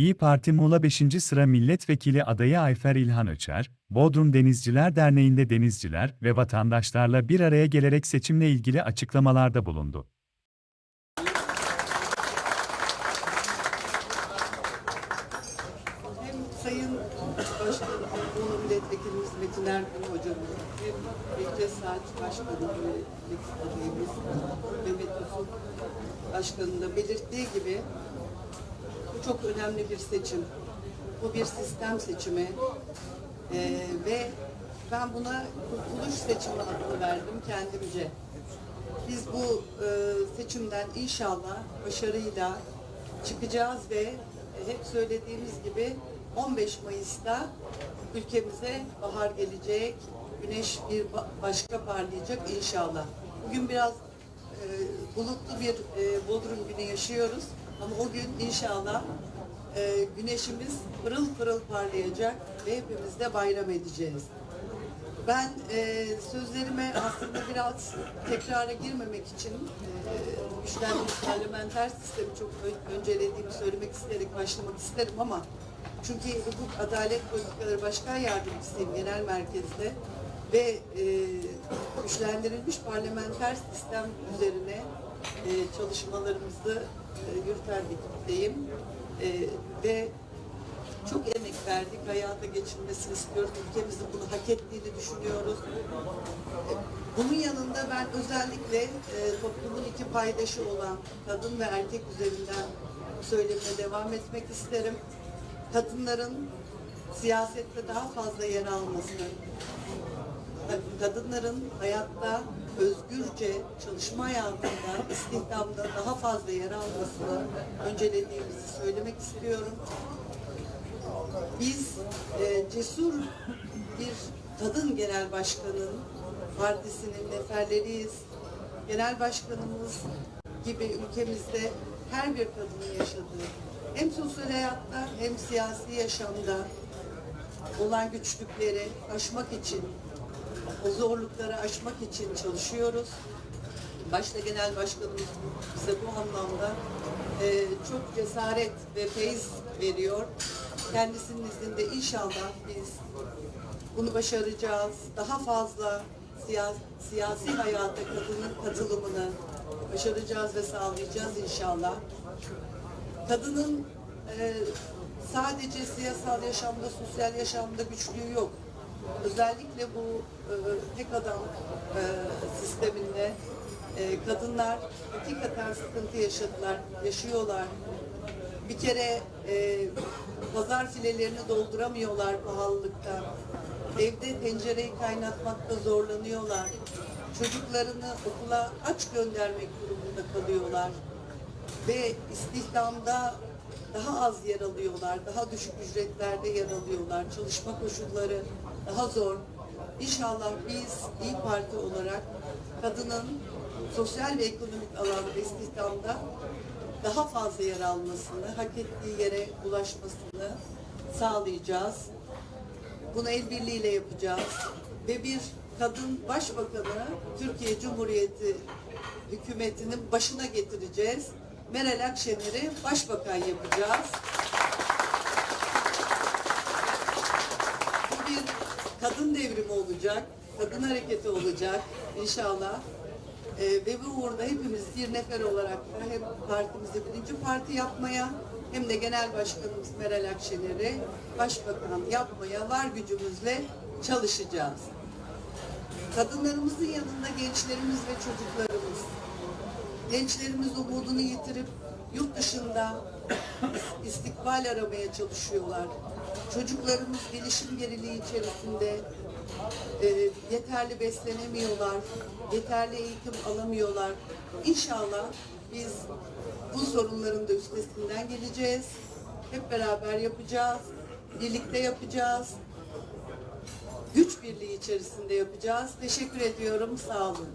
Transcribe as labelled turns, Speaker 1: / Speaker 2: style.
Speaker 1: İyi Parti Muğla 5. sıra milletvekili adayı Ayfer İlhan Öçer, Bodrum Denizciler Derneği'nde denizciler ve vatandaşlarla bir araya gelerek seçimle ilgili açıklamalarda bulundu.
Speaker 2: Hem Sayın Başkanım, Muğla Milletvekilimiz Metin Erkan Hocamız, hem Bekçe Saat Başkanı ve Milletvekilimiz Mehmet Ufuk Başkanı'nın da belirttiği gibi çok önemli bir seçim. Bu bir sistem seçimi Ee, ve ben buna kurtuluş seçimi adını verdim kendimce. Biz bu e, seçimden inşallah başarıyla çıkacağız ve hep söylediğimiz gibi 15 Mayıs'ta ülkemize bahar gelecek, güneş bir ba- başka parlayacak inşallah. Bugün biraz e, bulutlu bir e, Bodrum günü yaşıyoruz ama o gün inşallah e, güneşimiz pırıl pırıl parlayacak ve hepimiz de bayram edeceğiz. Ben e, sözlerime aslında biraz tekrara girmemek için e, güçlenmiş parlamenter sistemi çok öncelediğimi söylemek isteyerek başlamak isterim ama çünkü hukuk adalet politikaları başkan yardımcısıyım genel merkezde ve e, güçlendirilmiş parlamenter sistem üzerine e, çalışmalarımızı e, yürüten bir ekipteyim. E, ve çok emek verdik, hayata geçirmesini istiyoruz. Ülkemizin bunu hak ettiğini düşünüyoruz. E, Bunun yanında ben özellikle e, toplumun iki paydaşı olan kadın ve erkek üzerinden söylemeye devam etmek isterim. Kadınların siyasette daha fazla yer almasını, kadınların hayatta özgürce çalışma hayatında, istihdamda daha fazla yer almasını öncelediğimizi söylemek istiyorum. Biz e, cesur bir kadın genel başkanın partisinin neferleriyiz. Genel başkanımız gibi ülkemizde her bir kadının yaşadığı hem sosyal hayatta hem siyasi yaşamda olan güçlükleri aşmak için, zorlukları aşmak için çalışıyoruz. Başta genel başkanımız bize bu anlamda e, çok cesaret ve feyiz veriyor. Kendisinin izniyle inşallah biz bunu başaracağız. Daha fazla siya- siyasi hayata kadının katılımını başaracağız ve sağlayacağız inşallah. Kadının e, sadece siyasal yaşamda, sosyal yaşamda güçlüğü yok. Özellikle bu e, tek adam e, sisteminde e, kadınlar hakikaten sıkıntı yaşadılar, yaşıyorlar. Bir kere e, pazar filelerini dolduramıyorlar pahalılıktan. Evde tencereyi kaynatmakta zorlanıyorlar. Çocuklarını okula aç göndermek durumunda kalıyorlar ve istihdamda daha az yer alıyorlar, daha düşük ücretlerde yer alıyorlar, çalışma koşulları daha zor. İnşallah biz İyi Parti olarak kadının sosyal ve ekonomik alanda istihdamda daha fazla yer almasını, hak ettiği yere ulaşmasını sağlayacağız. Bunu el birliğiyle yapacağız. Ve bir kadın başbakanı Türkiye Cumhuriyeti hükümetinin başına getireceğiz. Meral Akşener'i başbakan yapacağız. Bu bir kadın devrimi olacak, kadın hareketi olacak inşallah. Ee, ve bu uğurda hepimiz bir nefer olarak da hem partimizi birinci parti yapmaya hem de genel başkanımız Meral Akşener'i başbakan yapmaya var gücümüzle çalışacağız. Kadınlarımızın yanında gençlerimiz ve çocuklarımız. Gençlerimiz umudunu yitirip yurt dışında istikbal aramaya çalışıyorlar. Çocuklarımız gelişim geriliği içerisinde e, yeterli beslenemiyorlar, yeterli eğitim alamıyorlar. İnşallah biz bu sorunların da üstesinden geleceğiz. Hep beraber yapacağız, birlikte yapacağız. Güç birliği içerisinde yapacağız. Teşekkür ediyorum, sağ olun.